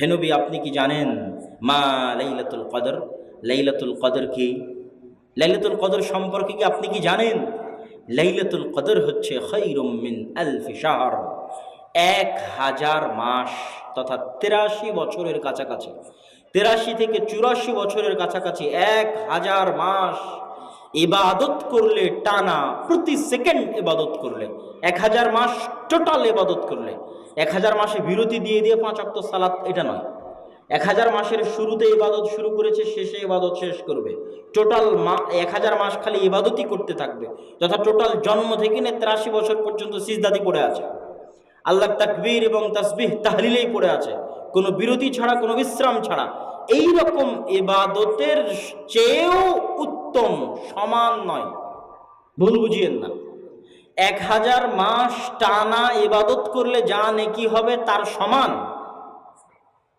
হেনবি আপনি কি জানেন মা লাইলাতুল কদর? লাইলাতুল কদর কি? লাইলাতুল কদর সম্পর্কে কি আপনি কি জানেন? লাইলাতুল কদর হচ্ছে মিন আলফি শাহর। এক হাজার মাস তথা তেরাশি বছরের কাছাকাছি। তেরাশি থেকে চুরাশি বছরের কাছাকাছি এক হাজার মাস ইবাদত করলে টানা প্রতি সেকেন্ড ইবাদত করলে, এক হাজার মাস টোটাল ইবাদত করলে, এক হাজার মাসে বিরতি দিয়ে দিয়ে পাঁচ অক্ত সালাত, এটা নয়। এক হাজার মাসের শুরুতে ইবাদত শুরু করেছে, শেষে ইবাদত শেষ করবে। টোটাল মা, এক হাজার মাস খালি ইবাদতই করতে থাকবে, যথা টোটাল জন্ম থেকে নিয়ে তেরাশি বছর পর্যন্ত সিজদাদি পড়ে আছে। আল্লাহ তাকবীর এবং তাসবিহ তাহলিলেই পড়ে আছে। কোনো বিরতি ছাড়া, কোনো বিশ্রাম ছাড়া এই রকম এবাদতের চেয়েও উত্তম, সমান নয়। ভুল বুঝিয়েন না। এক হাজার মাস টানা ইবাদত করলে যা নেকি হবে তার সমান।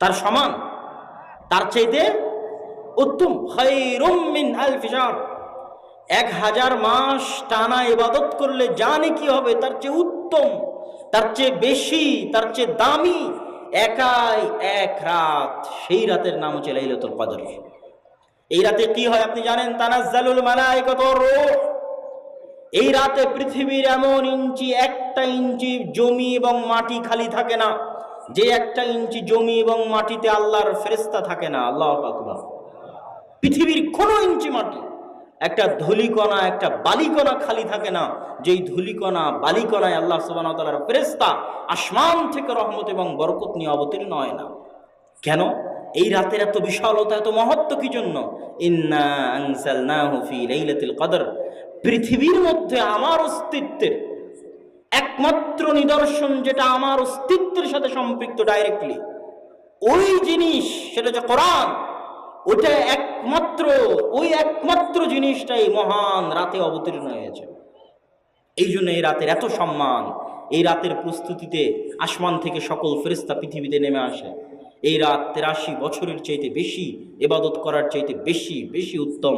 তার সমান। তার চাইতে উত্তম। এক হাজার মাস টানা ইবাদত করলে যা নেকি হবে তার চেয়ে উত্তম, তার চেয়ে বেশি, তার চেয়ে দামি। একাই এক রাত, সেই রাতের নাম হচ্ছে লাইলাতুল কদর। এই রাতে কি হয় আপনি জানেন? তানাজ্জালুল মালাইকাতু রূহ। এই রাতে পৃথিবীর এমন ইঞ্চি, একটা ইঞ্চি জমি এবং মাটি খালি থাকে না, যে একটা ইঞ্চি জমি এবং মাটিতে আল্লাহর ফেরেস্তা থাকে না। আল্লাহ পৃথিবীর কোনো ইঞ্চি মাটি, একটা ধুলিকণা, একটা বালিকণা খালি থাকে না, যেই ধুলিকণা, বালিকণায় আল্লাহ সুবান তালার ফেরেস্তা আসমান থেকে রহমত এবং বরকত নিয়ে অবতীর্ণ হয় না। কেন? এই রাতের এত বিশালতা, এত মহত্ব কি জন্য? কদর। পৃথিবীর মধ্যে আমার অস্তিত্বের একমাত্র নিদর্শন যেটা আমার অস্তিত্বের সাথে সম্পৃক্ত ডাইরেক্টলি ওই জিনিস, সেটা হচ্ছে কোরআন। ওটা একমাত্র, ওই একমাত্র জিনিসটাই মহান রাতে অবতীর্ণ হয়েছে। এই জন্য এই রাতের এত সম্মান, এই রাতের প্রস্তুতিতে আসমান থেকে সকল ফেরিস্তা পৃথিবীতে নেমে আসে। এই রাত তেরাশি বছরের চাইতে বেশি এবাদত করার চাইতে বেশি বেশি উত্তম।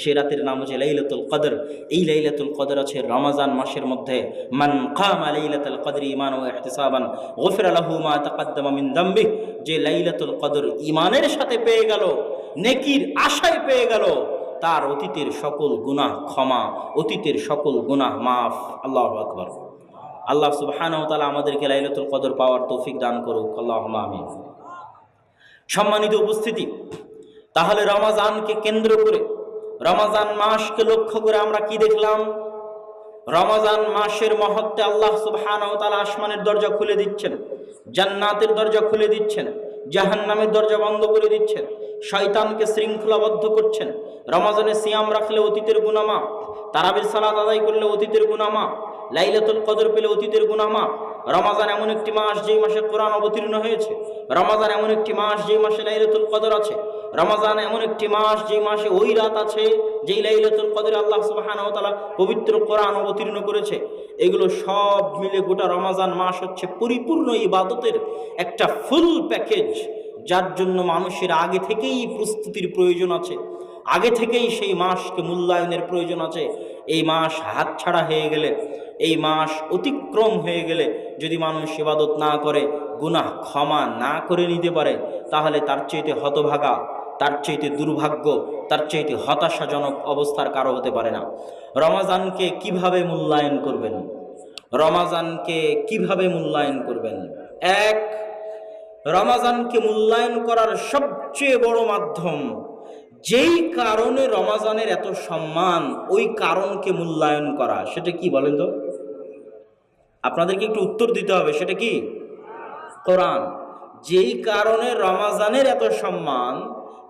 সে রাতের নাম হচ্ছে লাইলাতুল কদর। এই লাইলাতুল কদর আছে রমাজান মাসের মধ্যে, মান কামা লাইলাতুল কদর ইমান ও ইহতিসাবান, গফির লাহু মা তাকাদ্দামা মিন যে লাইলাতুল কদর ইমানের সাথে পেয়ে গেল, নেকির আশায় পেয়ে গেল, তার অতীতের সকল গুনাহ ক্ষমা, অতীতের সকল গুনাহ মাফ। আল্লাহ আকবর। আল্লাহ সুবহানাহু ওয়া তাআলা আমাদেরকে লাইলাতুল কদর পাওয়ার তৌফিক দান করুক। আল্লাহুম্মা আমিন। সম্মানিত উপস্থিতি, তাহলে রমাজানকে কেন্দ্র করে, রমাজান মাসকে লক্ষ্য করে আমরা কি দেখলাম? রমাজান মাসের মহত্বে আল্লাহ সুবহানাহু ওয়া তাআলা আসমানের দরজা খুলে দিচ্ছেন, জান্নাতের দরজা খুলে দিচ্ছেন, জাহান্নামের দরজা বন্ধ করে দিচ্ছেন, শয়তানকে শৃঙ্খলাবদ্ধ করছেন, রমাজানে সিয়াম রাখলে অতীতের গুনামা তারাবির সালাত আদায় করলে অতীতের গুনামা লাইলাতুল কদর পেলে অতীতের গুনামা রমাজান এমন একটি মাস যেই মাসে কোরআন অবতীর্ণ হয়েছে। রমাজান এমন একটি মাস যেই মাসে লাইলাতুল কদর আছে। রমাজান এমন একটি মাস যেই মাসে ওই রাত আছে যেই লাইলাতুল কদরে আল্লাহ তাআলা পবিত্র কোরআন অবতীর্ণ করেছে। এগুলো সব মিলে গোটা রমাজান মাস হচ্ছে পরিপূর্ণ ইবাদতের একটা ফুল প্যাকেজ, যার জন্য মানুষের আগে থেকেই প্রস্তুতির প্রয়োজন আছে। আগে থেকেই সেই মাসকে মূল্যায়নের প্রয়োজন আছে। এই মাস হাতছাড়া হয়ে গেলে, এই মাস অতিক্রম হয়ে গেলে যদি মানুষ ইবাদত না করে, গুনাহ ক্ষমা না করে নিতে পারে, তাহলে তার চাইতে হতভাগা, তার চাইতে দুর্ভাগ্য, তার চাইতে হতাশাজনক অবস্থার কারও হতে পারে না। রমাজানকে কীভাবে মূল্যায়ন করবেন? রমাজানকে কীভাবে মূল্যায়ন করবেন? এক, রমাজানকে মূল্যায়ন করার সবচেয়ে বড় মাধ্যম যেই কারণে রমাজানের এত সম্মান, ওই কারণকে মূল্যায়ন করা, সেটা কি বলেন তো? আপনাদেরকে একটু উত্তর দিতে হবে, সেটা কি? কোরআন। যেই কারণে রমাজানের এত সম্মান,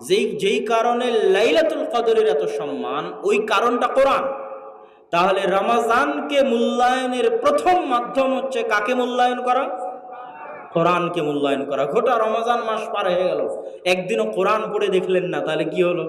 যেই যেই কারণে লাইলাতুল কদরের এত সম্মান, ওই কারণটা কোরআন। তাহলে রমাজানকে মূল্যায়নের প্রথম মাধ্যম হচ্ছে কাকে মূল্যায়ন করা? কোরআনকে মূল্যায়ন করা। গোটা রমজান মাস পার হয়ে গেল। একদিনও কোরআন পড়ে দেখলেন না, তাহলে কি হলো?